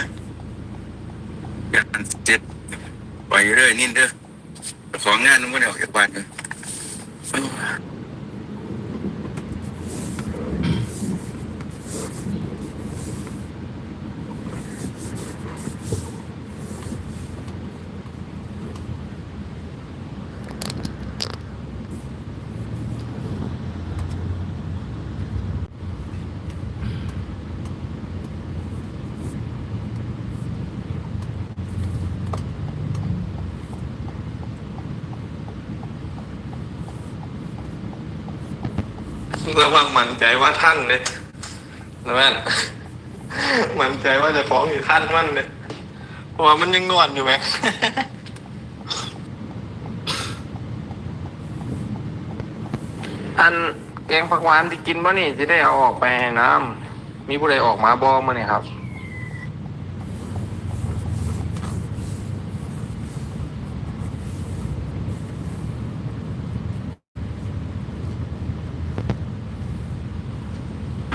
ยงานเจ็บไปเรื่อยนิ่เด้อของงานนู้นก็เดี๋ยวเก็บบ้านเลย ระวังมั่นใจว่าท่านเลยนะแม่นมั่นใจว่าจะฟ้องอยู่ท่านมั่นเลยเพราะว่ามันยังนอนอยู่ไหมอันแกงผักหวานที่กินบ่นี่จะได้เอาออกไปให้น้ำมีผู้ใดออกมาบอมาเนี่ยครับ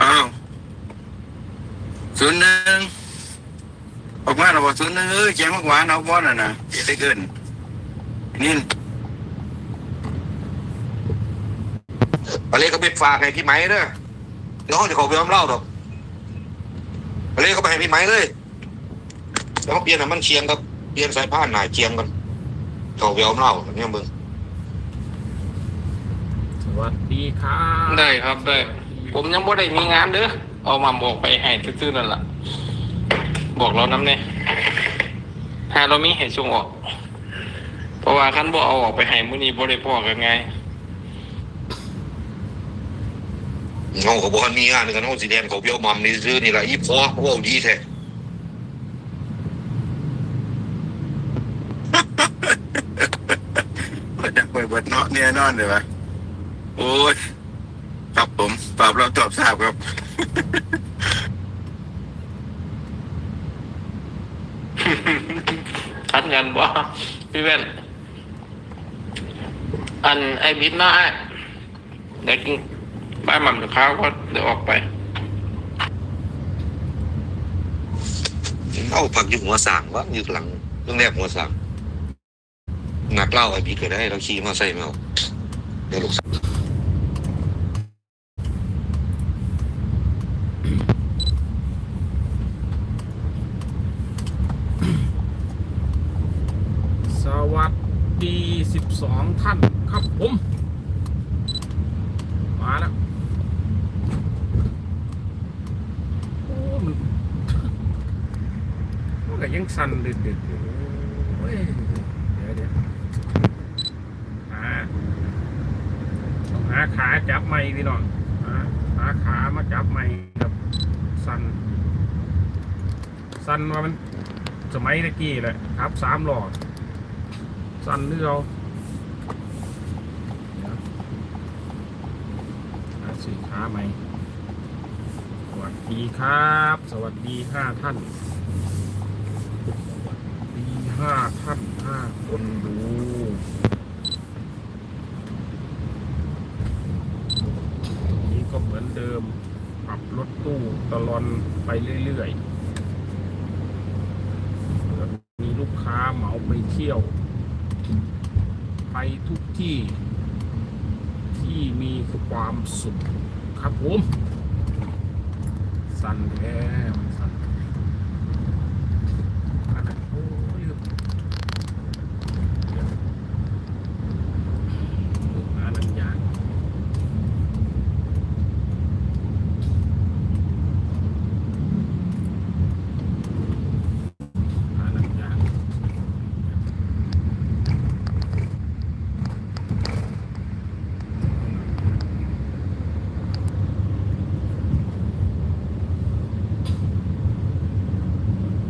อ้าวศูนย์หนึ่งออกมาเรา บอกศูนย์หนึ่งเอ้ยแจงมากหวานเอาบอลน่ะนะเดี๋ยวได้เกินนี่อเล็กก็ไปฝากให้พี่ไม้เด้อเดี๋ยวเขาจะขอไปน้ำเหล่าดอกอเล็กก็ไปให้พี่ไม้เลยแล้วเขาเปลี่ยนน้ำมันเชียงครับเปลี่ยนสายพานหนาเชียงกันเขาไปเอาเหล้าเนี่ยมึงสวัสดีครับได้ครับได้ ผมยังบ่ได้มีงานเด้อเอามาบอกไปให้ซื่อๆนั่นแหละบอกเราน้ำเนี่ย ถ้าเรามีเหตุส่งออก เพราะว่าคันบ่เอาออกไปให้มื้อนี้บ่ได้พอกันไงเงาเขาบอกว่ามีงานกันเขาสีแดงเขาเบี้ยวมัมนี่ซื้อนี่แหละอีพอเขาบอกดีแท้เปิดเปิดเปิดเนาะเนี่ยนอนเลยวะโอ้ยครับผมตอบเราตอบทราบครับ ทัดกันบ่พี่เว้นอันไอ้บิดน้อเดี๋ยวกินบ้านหม่ำกับข้าวก็เดี๋ยวออกไปเอาผักอยู่หัวสางวะอยู่หลังเรื่องแรกหัวสางนักเล่าไอ้บิ๊กก็ได้เราขี่มาใส่ไม่เอาเดี๋ยวลูกสาว สวัสดี สองท่านครับผม มาแล้วโอ้มันมันก็ยังสั่นดึกๆอยู่โอ้ยเดี๋ยวเดี๋ยวหาต้องหาขาจับไม่พี่น้องหาหาขามาจับไม่ครับสั่นสั่นว่ามันสมัยตะกี้แหละครับสามหลอดสั่นเรือเอาเดี๋ยว หาสีขาไหมสวัสดีครับ สวัสดีห้าท่านสวัสดีห้าท่านห้าคนดูนี่ก็เหมือนเดิมขับรถตู้ตลอนไปเรื่อยๆมีลูกค้าเหมาไปเที่ยว ไปทุกที่ ความสุขครับผม สั่นแท้มันสั่นอันนั้นโอ้ยเดี๋ยวหาหนังยางหาหนังยาง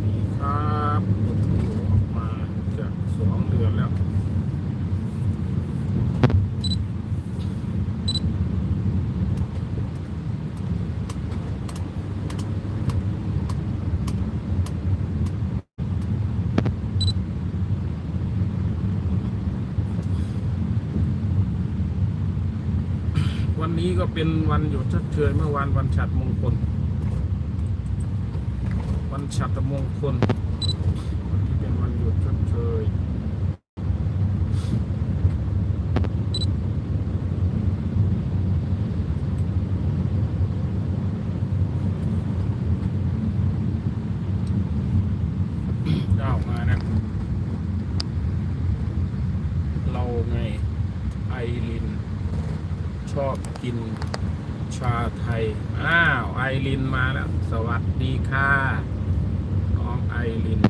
ดีครับรถตู้ออกมาจากสองเดือนแล้ว วั นนี้ก็เป็นวันหยุดชดเชยเมื่อวานวันฉัตรมงคล วันฉัตรมงคลวันนี้เป็นวันหยุดชด ริน ชอบกิ นชาไทย อ้าว ไอรินมาแล้ว สวัสดีค่ะ น้องไอริน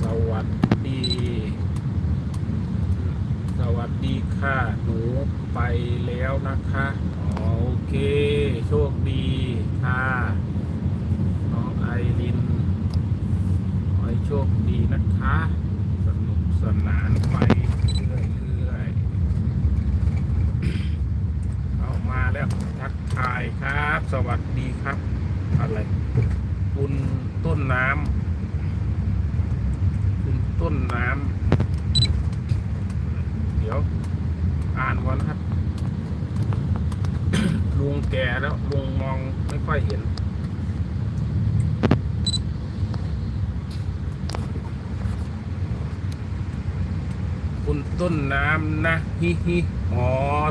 สวัสดี สวัสดีค่ะ หนูไปแล้วนะคะ โอเค โชคดีค่ะ น้องไอริน ขอให้โชคดีนะคะ สนุกสนานไปเรื่อยๆ เอามาแล้ว ทักทายครับ สวัสดีครับ อะไร คุณต้นน้ำ คุณต้นน้ำ เดี๋ยว อ่านก่อนนะครับ ลุงแก่แล้ว ลุงมองไม่ค่อยเห็น คุณต้ น้ำนะฮิฮิอ๋อ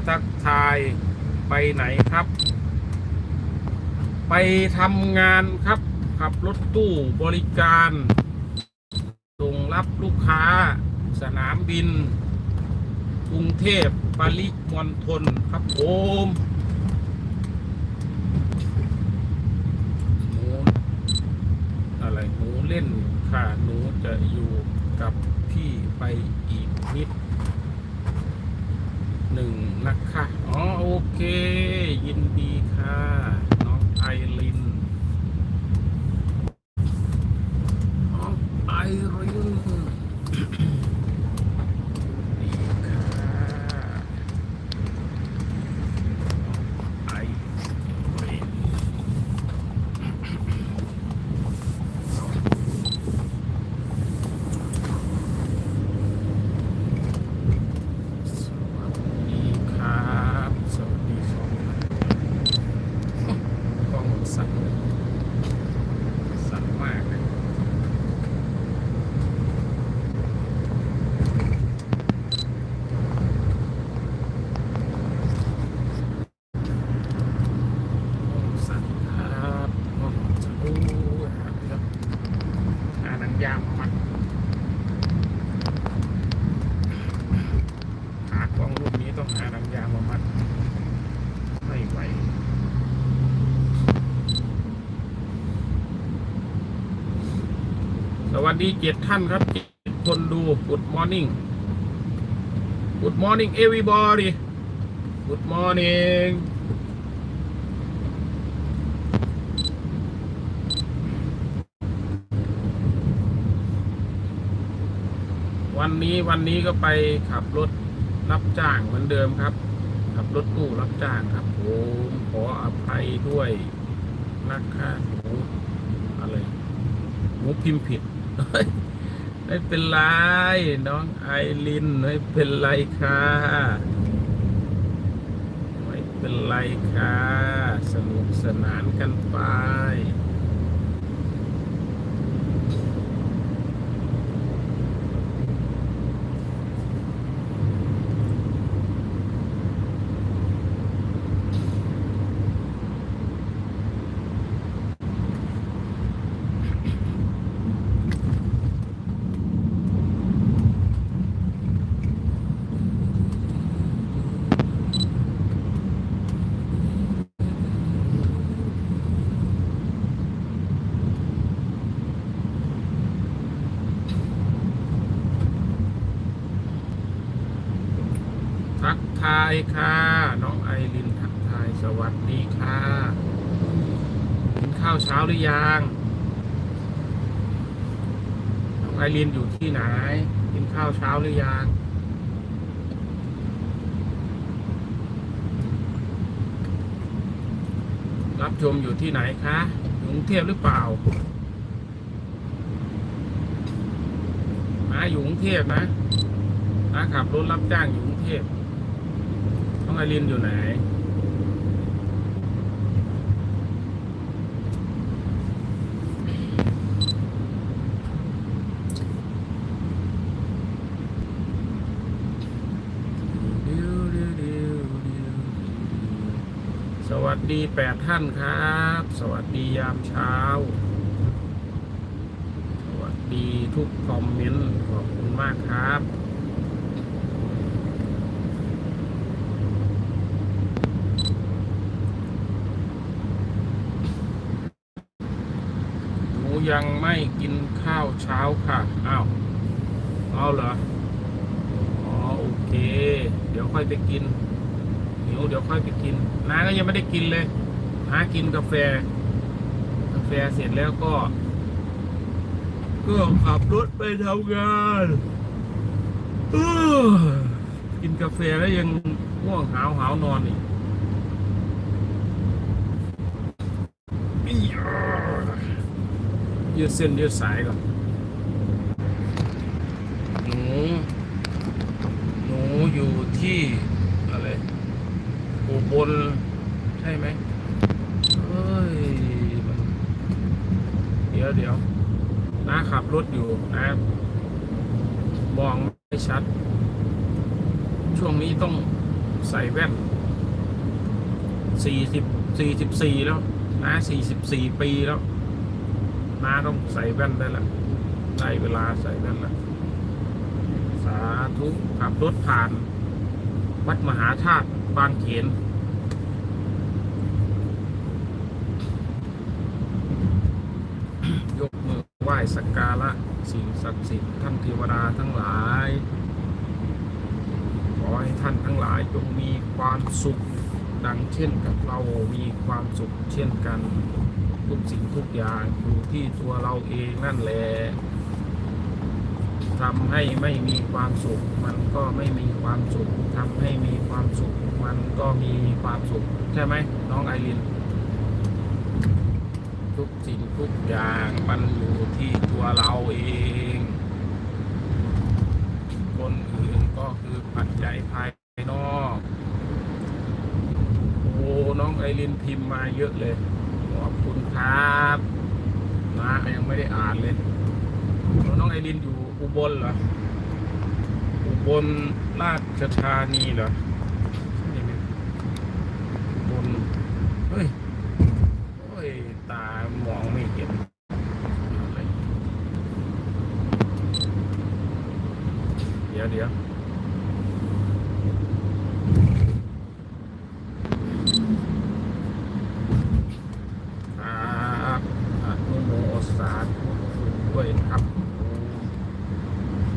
ทักทายไปไหนครับ ไปทำงานครับขับรถตู้บริการส่งรับลูกค้า สนามบิน กรุงเทพปริมณฑลครับผมหนูอะไรหนูเล่นค่ะหนูจะอยู่กับพี่ไปอีก หนึ่งนะคะ อ๋อ โอเค ยินดีค่ะ น้องไอรินน้องไอริน ดีค่ะไอรินสวัสดีครับ สวัสดีสองท่านกล้องสั่นเลยสั่นมากเลย สัตว์ครับจะโอ้ยครับหาหนังยางมามัดหากล้องรุ่นนี้ต้องหาหนังยางมามัด ไม่ไหว สวัส ดีเจ็ดท่านครับเจ็ดคนดู Good morning Good morning everybody Good morning วันนี้วันนี้ก็ไปขับรถรับจ้างเหมือนเดิมครับ ขับรถตู้รับจ้างครับผมขออภัยด้วยนะคะหนูอะไรหนูพิมพ์ผิด ไม่เป็นไร น้องไอรินไม่เป็นไรค่ะไม่เป็นไรค่ะ สนุกสนานกันไป ทักทายค่ะ น้องไอรินทักทายสวัสดีค่ะกินข้าวเช้าหรือยังน้องไอรินอยู่ที่ไหนกินข้าวเช้าหรือยังรับชมอยู่ที่ไหนคะอยู่กรุงเทพหรือเปล่ามาอยู่กรุงเทพนะนะขับรถรับจ้างอยู่กรุงเทพ ไอรินอยู่ไหน สวัสดีแปดท่านครับ สวัสดียามเช้า สวัสดีทุกคอมเมนต์ ขอบคุณมากครับ หนู ยังไม่กินข้าวเช้าค่ะ อ้าว เอาเหรอ อ๋อโอเค เดี๋ยวค่อยไปกินหิวเดี๋ยวค่อยไปกินน้าก็ยังไม่ได้กินเลยหากินกาแฟ กาแฟเสร็จแล้วก็ ก็ขับรถไปทำงานกินกาแฟแล้วยังง่วงหาวหาวนอนอีกอี๋ ยืดเส้นยืดสายก่อนหนูหนูอยู่ที่อะไรอุบลใช่ไหมเอ้ยเดี๋ยวเดี๋ยวน้าขับรถอยู่นะมองไม่ชัด ช่วงนี้ต้องใส่แว่นสี่สิบสี่สิบสี่แล้วนะสี่สิบสี่ปีแล้ว น้าต้องใส่แว่นได้ละได้เวลาใส่แว่นละสาธุขับรถผ่าน วัดมหาธาตุบางเขนยกมือไหว้สักการะสิ่งศักดิ์สิทธิ์ท่านเทวดาทั้งหลาย ขอให้ท่านทั้งหลายจงมีความสุขดังเช่นกับเรามีความสุขเช่นกัน ทุกสิ่งทุกอย่างอยู่ที่ตัวเราเองนั่นแหละทำให้ไม่มีความสุข มันก็ไม่มีความสุขทำให้มีความสุข มันก็มีความสุข ใช่ไหมน้องไอรินทุกสิ่งทุกอย่างมันอยู่ที่ตัวเราเอง คนอื่นก็คือปัจจัยภายนอก โอ้น้องไอรินพิมพ์มาเยอะเลย คุณครับนะยังไม่ได้อ่านเลย น้องไอรินอยู่อุบลเหรอ อุบลราชธานีเหรออุบลเฮ้ยโอ้ย ตามองไม่เห็นเดี๋ยวเดี๋ยวครับอนุโมสาธุด้วยครับ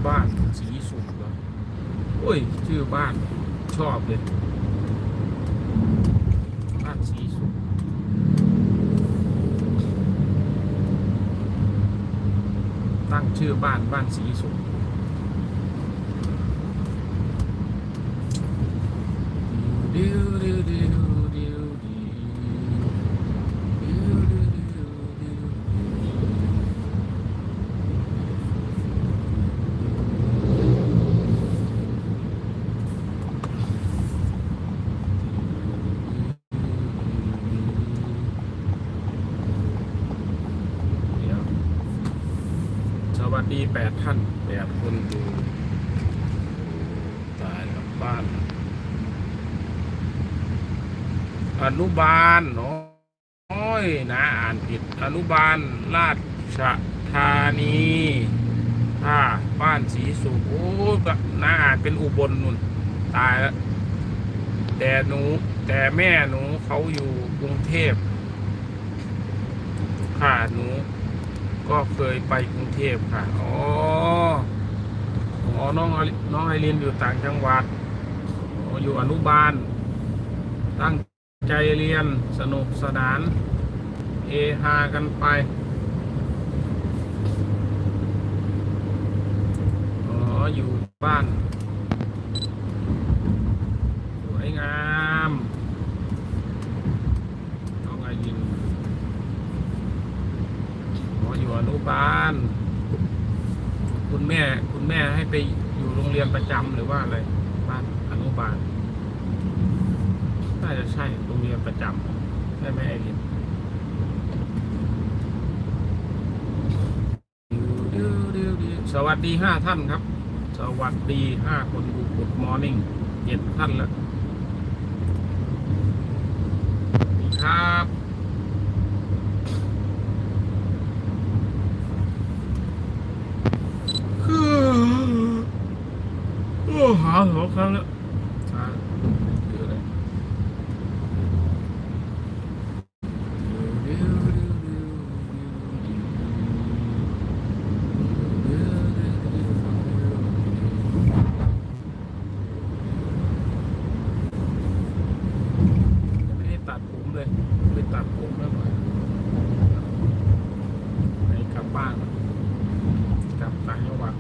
บ้านสีสุขเหรอโอ้ย ชื่อบ้านชอบเลย บ้านสีสุข ตั้ง ชื่อบ้านบ้านสีสุข บาลราชธานีท่าบ้านสีสุโอ้ก็นะอ่านเป็นอุบลนุ่น ตายแล้ว แต่หนู แต่แม่หนูเขาอยู่กรุงเทพค่ะหนู ก็เคยไปกรุงเทพค่ะ อ๋อ อ๋อ น้องน้องไอรินอยู่ต่างจังหวัด อยู่อนุบาล ตั้งใจเรียนสนุกสนาน เฮฮากันไปอ๋ออยู่บ้าน สวยงามน้องไอรินอ๋ออยู่อนุบาล คุณแม่คุณแม่ให้ไปอยู่โรงเรียนประจำหรือว่าอะไร บ้านอนุบาลน่าจะใช่โรงเรียนประจำใช่ไหมไอริน สวัสดีห้าท่านครับ สวัสดีห้าคนดูกดมอร์นิ่งเจ็ดท่านแล้วสวัสดีครับ หาสองครั้งแล้วหาคืออะไรไม่ได้ตัดผมเลยไปตัดผมแล้วมาไปกลับบ้านกลับต่างจังหวัด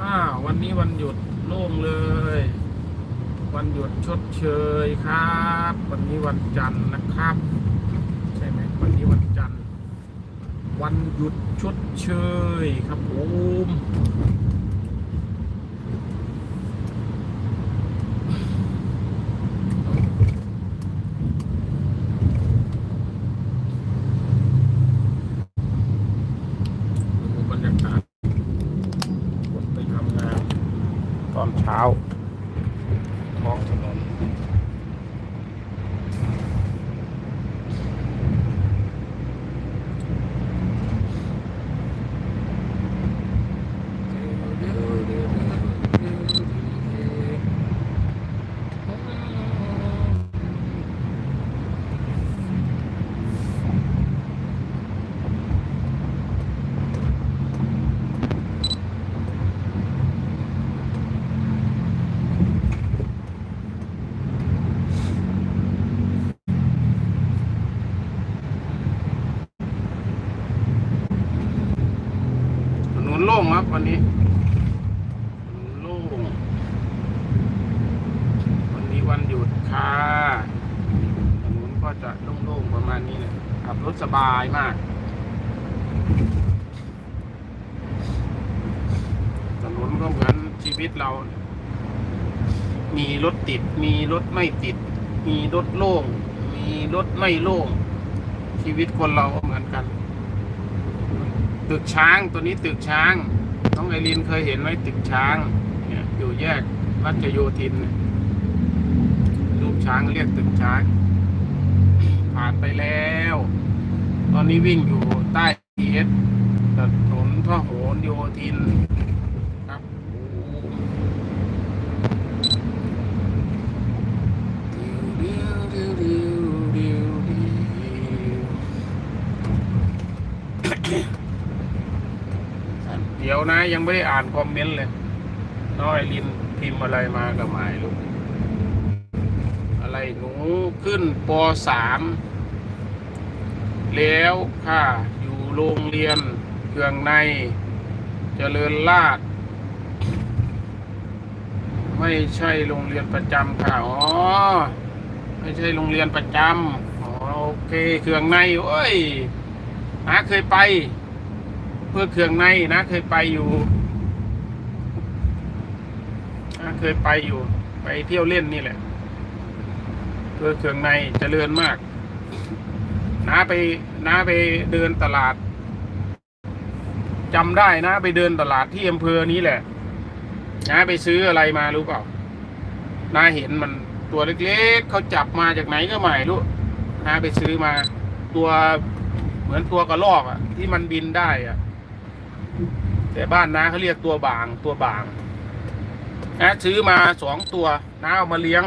อ้าววันนี้วันหยุดโล่งเลย วันหยุด ชดเชยครับ วันนี้วันจันทร์นะครับ ใช่ไหมวันนี้วันจันทร์ วันหยุดชดเชยครับผมดูบรรยากาศคนไปทำงานตอนเช้า ท้องถนนถนนโล่งครับวันนี้ถนนโล่งวันนี้วันหยุดค่ะถนนก็จะโล่งๆประมาณนี้เลย ขับรถสบายมากถนนก็เหมือนชีวิตเรา มีรถติด มีรถไม่ติด มีรถโล่ง มีรถไม่โล่ง ชีวิตคนเราก็เหมือนกัน ตึกช้างตัวนี้ตึกช้าง น้องไอรินเคยเห็นไหมตึกช้าง เนี่ยอยู่แยกรัชโยธินเนี่ยรูปช้างเรียกตึกช้างานไปแล้ว ตอนนี้วิ่งอยู่ใต้เอสถนนพหลโยธินครับโอ้ดิวดิวดิวดิวดิวดิวเดี๋ยวนะยังไม่ได้อ่านคอมเมนต์เลยน้อยลินพิมพ์อะไรมากับหมายลูกอะไรหนูขึ้นปสาม แล้วค่ะ อยู่โรงเรียนเกืองใน เจริญราษฎร์ไม่ใช่โรงเรียนประจำค่ะ อ๋อ ไม่ใช่โรงเรียนประจำอ๋อโอเค เครื่องในโอ้ยอาเคยไป เพื่อเครื่องในนะ เคยไปอยู่นะเคยไปอยู่ ไปเที่ยวเล่นนี่แหละเพื่อเครื่องในเจริญมาก น้าไปน้าไปเดินตลาดจำได้นะ ไปเดินตลาดที่อำเภอนี้แหละน้าไปซื้ออะไรมารู้เปล่าน้าเห็นมันตัวเล็กๆเขาจับมาจากไหนก็ไม่รู้น้าไปซื้อมา ตัวเหมือนตัวกระรอกอะที่มันบินได้อะแต่บ้านน้าเขาเรียกตัวบางตัวบางนะซื้อมาสองตัวน้าเอามาเลี้ยง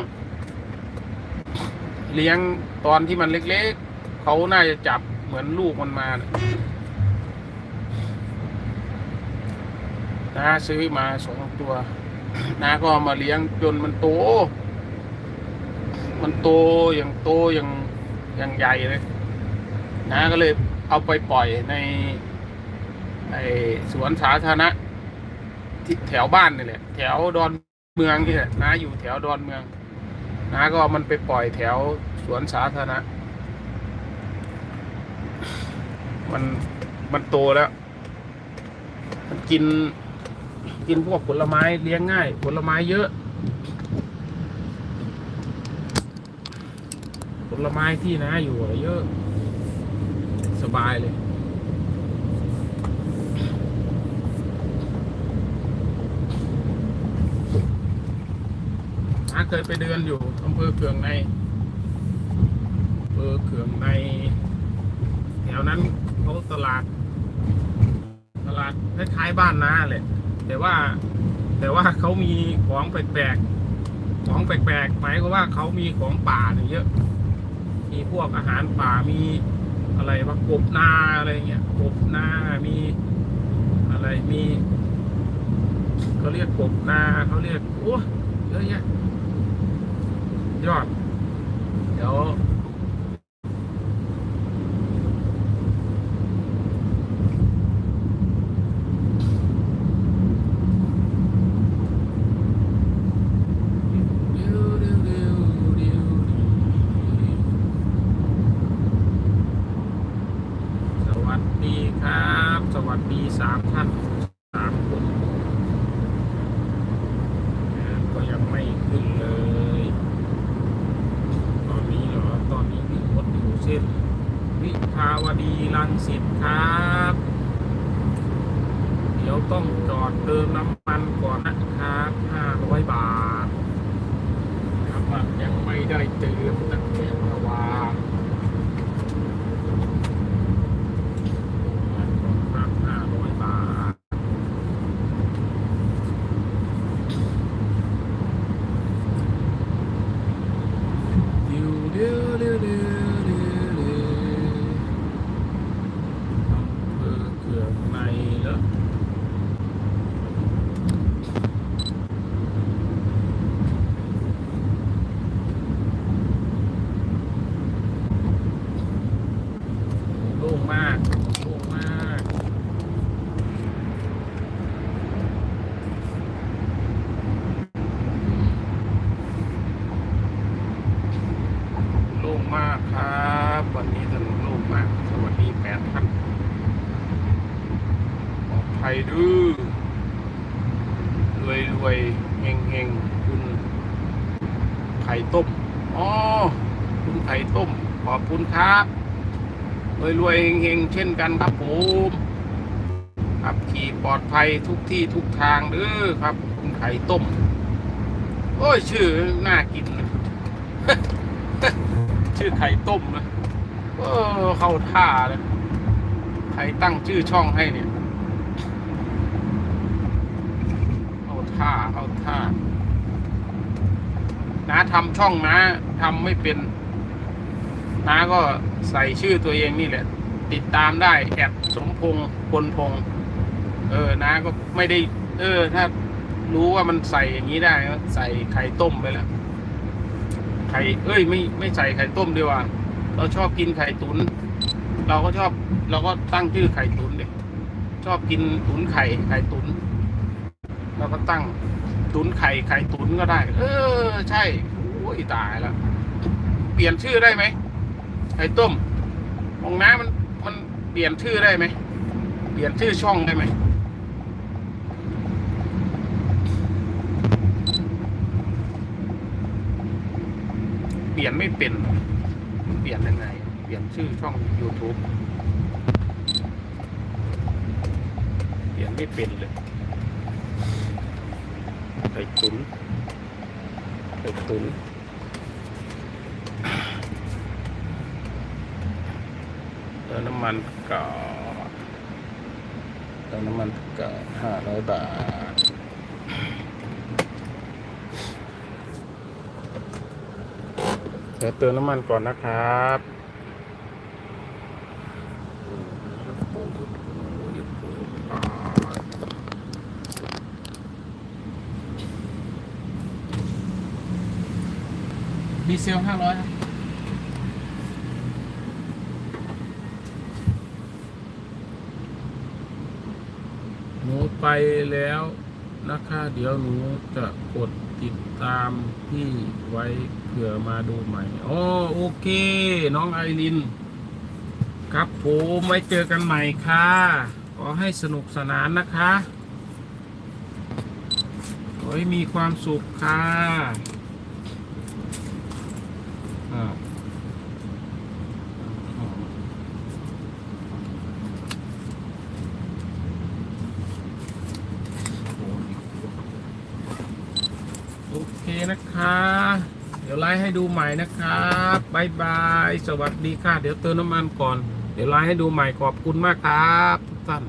เลี้ยงตอนที่มันเล็กๆ เขาน่าจะจับเหมือนลูกมันมานะน้าซื้อมาสองตัวน้าก็มาเลี้ยงจนมันโต มันโตอย่างโตอย่างอย่างใหญ่เลยน้าก็เลยเอาไปปล่อยในไอสวนสาธารณะที่แถวบ้านนี่แหละ แถวดอนเมืองนี่แหละน้าอยู่แถวดอนเมืองน้าก็มันไปปล่อยแถวสวนสาธารณะ มันมันโตแล้ว มันกิน กินพวกผลไม้เลี้ยงง่าย ผลไม้เยอะ ผลไม้ที่น้าอยู่เยอะ สบายเลยอาเคยไปเดินอยู่อำเภอเขืองในอำเภอเขืองใน แถวนั้น เขาตลาด ตลาดคล้ายๆบ้านนาเลยแต่ว่าแต่ว่าเขามีของแปลกๆของแปลกๆหมายก็ว่าเขามีของป่าเนี่ยเยอะ มีพวกอาหารป่ามีอะไรว่ากบนาอะไรเงี้ยกบนามีอะไรมีเขาเรียกกบนาเขาเรียกโอ้เยอะแยะยอด เดี๋ยว สวัสดีครับ สวัสดีสามท่านสามคนก็ยังไม่ขึ้นเลย ตอนนี้เหรอ ตอนนี้วิ่งรถอยู่เส้น วิภาวดีรังสิตครับ เดี๋ยว ต้องจอดเติมน้ำมันก่อนนะครับ500 บาท ครับยังไม่ได้เติมตั้งแต่มื่อวานครับ500 บาท ดิวดิวดิวดิวดิวดิวอำเภอเขืองในเหรอโล่งมากโล่งมาก โล่งมากครับ วันนี้ถนนโล่งมาก สวัสดีแปดท่านปลอดภัยดื้อรวยรวยเฮงเฮงคุณไข่ต้มอ๋อคุณไข่ต้ม ขอบคุณครับ รวยรวยเฮงเฮงเช่นกันครับผมขับขี่ปลอดภัยทุกที่ทุกทางเด้อครับ คุณไข่ต้ม โอ้ยชื่อน่ากินชื่อไข่ต้มนะเออเข้าท่าเลยใครตั้งชื่อช่องให้เนี่ยเข้าท่าเข้าท่าน้าทำช่องน้าทำไม่เป็น น้าก็ใส่ชื่อตัวเองนี่แหละ ติดตามได้แอดสมพงษ์พลพงษ์เออน้าก็ไม่ได้ เออ ถ้ารู้ว่ามันใส่อย่างนี้ได้ก็ใส่ไข่ต้มไปแล้วไข่เอ้ยไม่ไม่ใส่ไข่ต้มดีกว่า เราชอบกินไข่ตุน เราก็ชอบเราก็ตั้งชื่อไข่ตุนเลยชอบกินตุนไข่ไข่ตุนเราก็ตั้งตุนไข่ไข่ตุนก็ได้ เออ ใช่โอ้ยตายแล้วเปลี่ยนชื่อได้ไหม ไข่ต้มของน้ำมันมันเปลี่ยนชื่อได้ไหม เปลี่ยนชื่อช่องได้ไหมเปลี่ยนไม่เป็น เปลี่ยนยังไง เปลี่ยนชื่อช่อง YouTube เปลี่ยนไม่เป็นเลยไข่ตุนไข่ตุน เติมน้ำมันก่อนเติมน้ำมันก่อนห้าร้อยบาทเดี๋ยวเติมน้ำมันก่อนนะครับดีเซลห้าร้อย นูไปแล้วนะคะ เดี๋ยวหนูจะกดติดตามพี่ไว้เผื่อมาดูใหม่อ๋อโอเค น้องไอริน ครับผมไว้เจอกันใหม่ค่ะ ขอให้สนุกสนานนะคะขอให้มีความสุขค่ะอ่าโอเคนะคะ เดี๋ยวไลฟ์ ให้ดูใหม่นะครับบายบาย สวัสดีค่ะ เดี๋ยวเติมน้ำมันก่อน เดี๋ยวไลน์ให้ดูใหม่ขอบคุณมากครับ ทุกท่าน